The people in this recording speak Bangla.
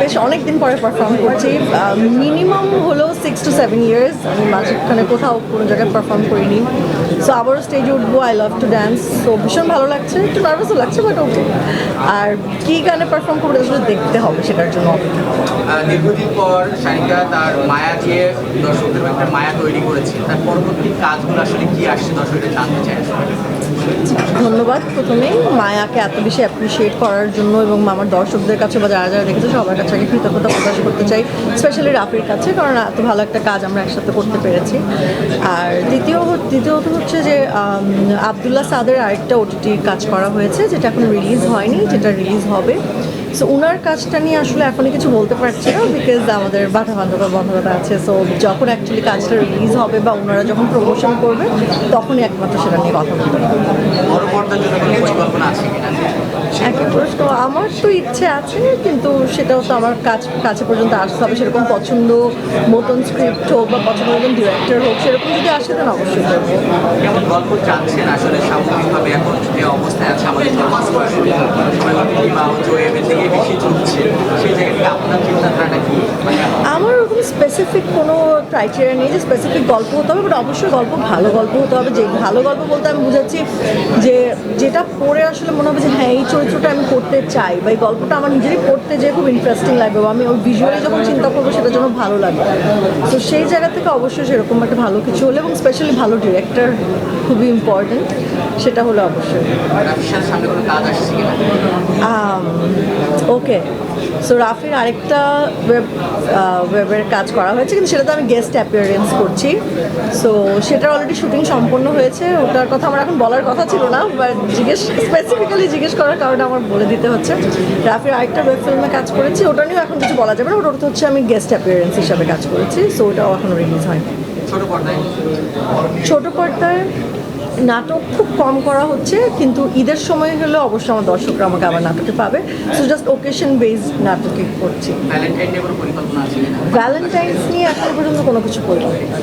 বেশ অনেক দিন পরে পারফর্ম করছি। মিনিমাম হলো সিক্স টু সেভেন ইয়ার্স আমি মাঝখানে কোথাও কোনো জায়গায় পারফর্ম করিনি। সো আবারও স্টেজে উঠবো আই লাভ টু ড্যান্স তো ভীষণ ভালো লাগছে। একটু নার্ভাসও লাগছে বাট ওকে আর কী গানে পারফর্ম করব আসলে দেখতে হবে, সেটার জন্য দীর্ঘদিন পর সারিকা তার মায়া দিয়ে দর্শকদের একটা মায়া তৈরি করেছে। তার পরবর্তী কাজগুলো আসলে কি আসছে, দর্শকদের জানতে আসলে। ধন্যবাদ প্রথমেই মায়াকে এত বেশি অ্যাপ্রিসিয়েট করার জন্য এবং আমার দর্শকদের কাছে বা যারা যারা দেখেছে সবার কাছে আগে কৃতজ্ঞতা প্রকাশ করতে চাই স্পেশালি রাফির কাছে, কারণ এত ভালো একটা কাজ আমরা একসাথে করতে পেরেছি। আর দ্বিতীয় দ্বিতীয়ত হচ্ছে যে আবদুল্লাহ সাদের আরেকটা ওটিটি কাজ করা হয়েছে, যেটা এখন রিলিজ হয়নি, যেটা রিলিজ হবে। সো ওনার কাজটা নিয়ে আসলে এখনই কিছু বলতে পারছি না বিকজ আমাদের বাধা বান্ধবতা বন্ধকতা আছে। সো যখন অ্যাকচুয়ালি কাজটা রিলিজ হবে বা ওনারা যখন প্রমোশন করবে, তখনই একমাত্র সেটা নিয়ে কথা বলতে আমার তো ইচ্ছে আছে, কিন্তু সেটাও তো আমার কাজ কাছে পর্যন্ত আসতে হবে। সেরকম পছন্দ মতন স্ক্রিপ্ট হোক বা পছন্দ মতন ডিরেক্টর হোক, সেরকম যদি আসে তাহলে অবশ্যই কেমন গল্প চাচ্ছেন আসলে সামগ্রিকভাবে। এখন যে অবস্থায় আছে, আমাদের আমার ওরকম স্পেসিফিক কোনো ক্রাইটেরিয়া নেই যে স্পেসিফিক গল্প হতে হবে বাট অবশ্যই গল্প ভালো গল্প হতে হবে। যে ভালো গল্প বলতে আমি বুঝাচ্ছি যে যেটা পড়ে আসলে মনে হবে যে হ্যাঁ এই চরিত্রটা আমি করতে চাই বা এই গল্পটা আমার নিজেরই পড়তে যে খুব ইন্টারেস্টিং লাগবে বা আমি ওই ভিজুয়ালি যখন চিন্তা করব সেটার জন্য ভালো লাগবে। তো সেই জায়গা থেকে অবশ্যই সেরকম একটা ভালো কিছু হলে এবং স্পেশালি ভালো ডিরেক্টর খুবই ইম্পর্ট্যান্ট সেটা হলো অবশ্যই। ওকে। সো রাফির আরেকটা ওয়েব ওয়েবের কাজ করা হয়েছে কিন্তু সেটাতে আমি গেস্ট অ্যাপিয়ারেন্স করছি। সো সেটার অলরেডি শুটিং সম্পন্ন হয়েছে। ওটার কথা আমার এখন বলার কথা ছিল না বাট জিজ্ঞেস স্পেসিফিক্যালি জিজ্ঞেস করার কারণে আমার বলে দিতে হচ্ছে। রাফির আরেকটা ওয়েব ফিল্মে কাজ করেছি ওটা নিয়েও এখন কিছু বলা যাবে না ওটা হচ্ছে আমি গেস্ট অ্যাপিয়ারেন্স হিসাবে কাজ করেছি। সো ওটাও এখনও রিলিজ হয়নি। ছোট পর্দায়? ছোট পর্দায় নাটক খুব কম করা হচ্ছে কিন্তু ঈদের সময় হলে অবশ্যই আমার দর্শকরা আমাকে আবার নাটকে পাবে। সো জাস্ট ওকেশন বেজ নাটকে করছি। ভ্যালেন্টাইন্স নিয়ে এখন পর্যন্ত কোনো কিছু পরিকল্পনা।